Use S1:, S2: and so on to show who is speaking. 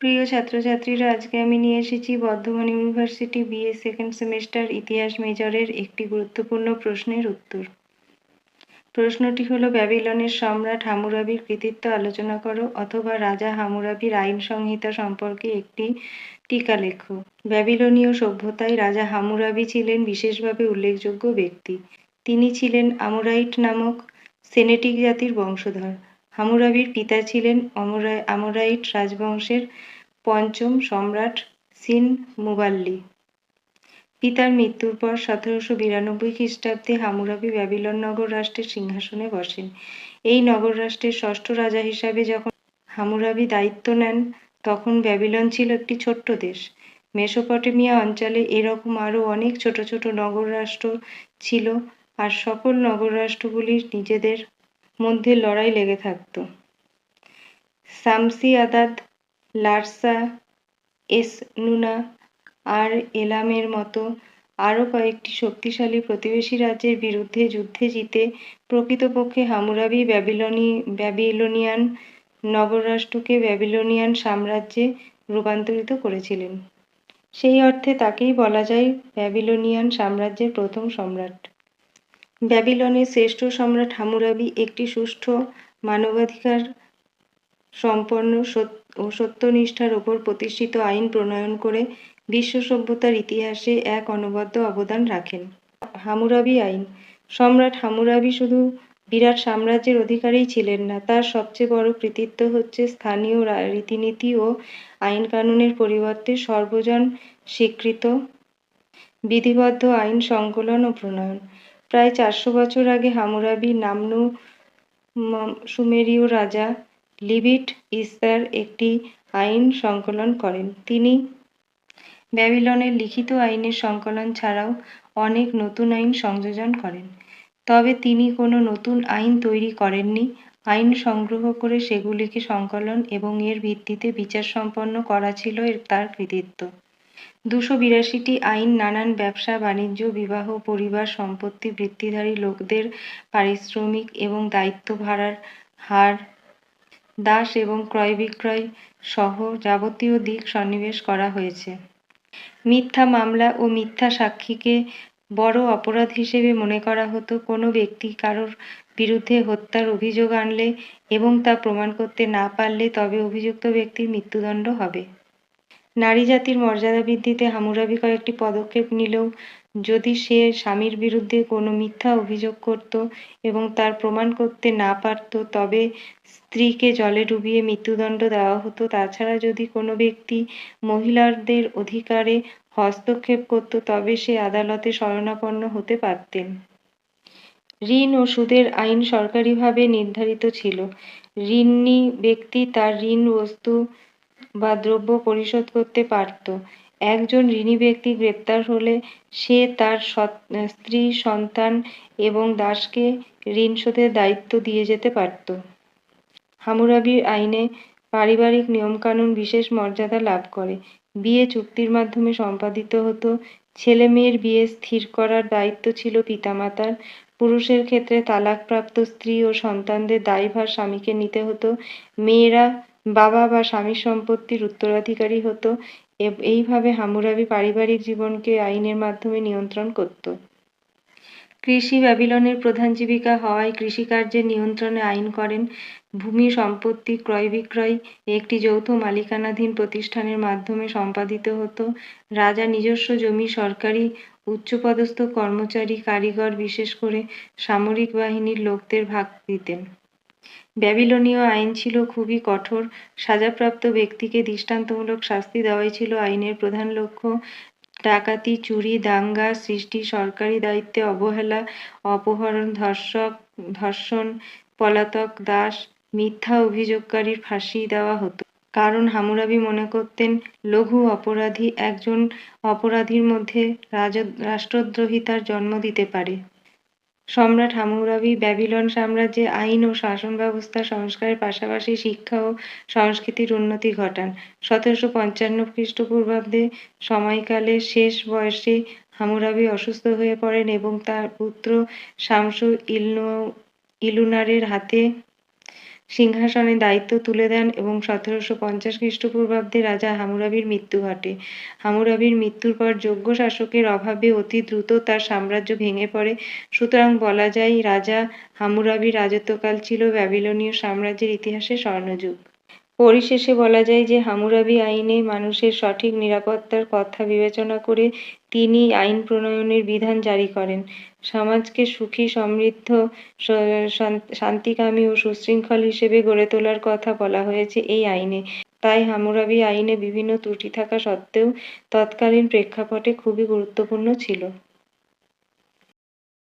S1: প্রিয় ছাত্রছাত্রীরা, আজকে আমি নিয়ে এসেছি Bardhaman university BA second semester ইতিহাস মেজরের একটি গুরুত্বপূর্ণ প্রশ্নের উত্তর। প্রশ্নটি হলো, ব্যাবিলনের সম্রাট হামুরাবির কৃতিত্ব আলোচনা করো অথবা রাজা হামুরাবির আইন সংহিতা সম্পর্কে একটি টিকা লেখো। ব্যাবিলনীয় সভ্যতায় রাজা হামুরাবি ছিলেন বিশেষভাবে উল্লেখযোগ্য ব্যক্তি। তিনি ছিলেন আমুরাইট নামক সেনেটিক জাতির বংশধর। হামুরাবির পিতা ছিলেন আমোরাইট রাজবংশের পঞ্চম সম্রাট সিন মুবাল্লি। পিতার মৃত্যুর পর সতেরোশো বিরানব্বই খ্রিস্টাব্দে হামুরাবি ব্যাবিলন নগর রাষ্ট্রের সিংহাসনে বসেন। এই নগর রাষ্ট্রের ষষ্ঠ রাজা হিসাবে যখন হামুরাবি দায়িত্ব নেন, তখন ব্যাবিলন ছিল একটি ছোট্ট দেশ। মেসোপটেমিয়া অঞ্চলে এরকম আরও অনেক ছোট ছোট নগর রাষ্ট্র ছিল আর সকল নগর রাষ্ট্রগুলির নিজেদের মধ্যে লড়াই লেগে থাকত। সামসি আদাত, লারসা, এস নুনা আর এলামের মতো আরও কয়েকটি শক্তিশালী প্রতিবেশী রাজ্যের বিরুদ্ধে যুদ্ধে জিতে প্রকৃতপক্ষে হামুরাবি ব্যাবিলনি, ব্যাবিলনিয়ান নগররাষ্ট্রকে ব্যাবিলনিয়ান সাম্রাজ্যে রূপান্তরিত করেছিলেন। সেই অর্থে তাকেই বলা যায় ব্যাবিলনিয়ান সাম্রাজ্যের প্রথম সম্রাট। ব্যাবিলনের শ্রেষ্ঠ সম্রাট হামুরাবি একটি সুষ্ঠু মানবাধিকার সম্পন্ন ও সত্যনিষ্ঠার ওপর প্রতিষ্ঠিত আইন প্রণয়ন করে বিশ্ব সভ্যতার ইতিহাসে এক অনবদ্য অবদান রাখেন। হামুরাবি আইন। সম্রাট হামুরাবি শুধু বিরাট সাম্রাজ্যের অধিকারীই ছিলেন না, তার সবচেয়ে বড় কৃতিত্ব হচ্ছে স্থানীয় রীতিনীতি ও আইন কানুনের পরিবর্তে সর্বজন স্বীকৃত বিধিবদ্ধ আইন সংকলন ও প্রণয়ন। প্রায় চারশো বছর আগে হামুরাবি নামনু সুমেরীয় রাজা লিবিট ইস্তার একটি আইন সংকলন করেন। তিনি ব্যাবিলনের লিখিত আইনের সংকলন ছাড়াও অনেক নতুন আইন সংযোজন করেন। তবে তিনি কোনো নতুন আইন তৈরি করেননি। আইন সংগ্রহ করে সেগুলিকে সংকলন এবং এর ভিত্তিতে বিচার সম্পন্ন করা ছিল এর তার কৃতিত্ব। দুশো বিরাশিটি আইন, নানান ব্যবসা, বাণিজ্য, বিবাহ, পরিবার, সম্পত্তি, বৃত্তিধারী লোকদের পারিশ্রমিক এবং দায়িত্ব ভাড়ার হার, দাস এবং ক্রয় বিক্রয় সহ যাবতীয় দিক সন্নিবেশ করা হয়েছে। মিথ্যা মামলা ও মিথ্যা সাক্ষীকে বড় অপরাধ হিসেবে মনে করা হতো। কোনো ব্যক্তি কারোর বিরুদ্ধে হত্যার অভিযোগ আনলে এবং তা প্রমাণ করতে না পারলে তবে অভিযুক্ত ব্যক্তির মৃত্যুদণ্ড হবে। নারী জাতির মর্যাদা বৃদ্ধিতে হামুরাবি কয়েকটি পদক্ষেপ নিলেও যদি সে স্বামীর বিরুদ্ধে কোনো মিথ্যা অভিযোগ করত এবং তার প্রমাণ করতে না পারত, তবে স্ত্রীকে জলে ডুবিয়ে মৃত্যুদণ্ড দেওয়া হতো। তাছাড়া যদি কোনো ব্যক্তি মহিলাদের অধিকারে হস্তক্ষেপ করত, তবে সে আদালতে শরণাপন্ন হতে পারতেন। ঋণ ও সুদের আইন সরকারিভাবে নির্ধারিত ছিল। ঋণী ব্যক্তি তার ঋণ বস্তু বা দ্রব্য পরিশোধ করতে পারত। একজন ঋণী ব্যক্তি গ্রেপ্তার হলে সে তার স্ত্রী, সন্তান এবং দাসকে ঋণ শোধের দায়িত্ব দিয়ে যেতে পারত। হামুরাবির আইনে পারিবারিক নিয়মকানুন বিশেষ মর্যাদা লাভ করে। বিয়ে চুক্তির মাধ্যমে সম্পাদিত হতো। ছেলে মেয়ের বিয়ে স্থির করার দায়িত্ব ছিল পিতামাতার। পুরুষের ক্ষেত্রে তালাকপ্রাপ্ত স্ত্রী ও সন্তানদের দায়ভার স্বামীকে নিতে হতো। মেয়েরা বাবা বা স্বামীর সম্পত্তির উত্তরাধিকারী হতো এইভাবে হামুরাবি পারিবারিক জীবনকে আইনের মাধ্যমে নিয়ন্ত্রণ করত। কৃষি ব্যাবিলনের প্রধান জীবিকা হওয়ায় কৃষিকার্যের নিয়ন্ত্রণে আইন করেন। ভূমি সম্পত্তি ক্রয় বিক্রয় একটি যৌথ মালিকানাধীন প্রতিষ্ঠানের মাধ্যমে সম্পাদিত হতো। রাজা নিজস্ব জমি, সরকারি উচ্চপদস্থ কর্মচারী, কারিগর বিশেষ করে সামরিক বাহিনীর লোকদের ভাগ দিতেন। ব্যাবিলনীয় আইন ছিল খুবই কঠোর। সাজাপ্রাপ্ত ব্যক্তিকে দৃষ্টান্তমূলক শাস্তি দেওয়াই ছিল আইনের প্রধান লক্ষ্য। ডাকাতি, চুরি, দাঙ্গা, সৃষ্টি, সরকারি দায়িত্বে অবহেলা, অপহরণ, ধর্ষক, ধর্ষণ, পলাতক, দাস, মিথ্যা অভিযোগকারীর ফাঁসি দেওয়া হতো। কারণ হামুরাবি মনে করতেন, লঘু অপরাধী একজন অপরাধীর মধ্যে রাজ রাষ্ট্রদ্রোহিতার জন্ম দিতে পারে। সম্রাট হামুরাবি ব্যাবিলন সাম্রাজ্যে আইন ও শাসন ব্যবস্থা সংস্কারের পাশাপাশি শিক্ষা ও সংস্কৃতির উন্নতি ঘটান। সতেরোশো পঞ্চান্ন খ্রিস্টপূর্বাব্দে সময়কালে শেষ বয়সে হামুরাবি অসুস্থ হয়ে পড়েন এবং তার পুত্র শামসু ইলনু ইলুনারের হাতে সিংহাসনের দায়িত্ব তুলে দেন এবং সতেরোশো পঞ্চাশ খ্রিস্টপূর্বাব্দে রাজা হামুরাবির মৃত্যু ঘটে। হামুরাবির মৃত্যুর পর যোগ্য শাসকের অভাবে অতি দ্রুত তার সাম্রাজ্য ভেঙে পড়ে। সুতরাং বলা যায়, রাজা হামুরাবির রাজত্বকাল ছিল ব্যাবিলনীয় সাম্রাজ্যের ইতিহাসে স্বর্ণযুগ। পরিশেষে বলা যায় যে হামুরাবি আইনে মানুষের সঠিক নিরাপত্তার কথা বিবেচনা করে তিনি আইন প্রণয়নের বিধান জারি করেন। সমাজকে সুখী, সমৃদ্ধ শান্তিকামী ও সুশৃঙ্খল হিসেবে গড়ে তোলার কথা বলা হয়েছে এই আইনে। তাই হামুরাবি আইনে বিভিন্ন ত্রুটি থাকা সত্ত্বেও তৎকালীন প্রেক্ষাপটে খুবই গুরুত্বপূর্ণ ছিল।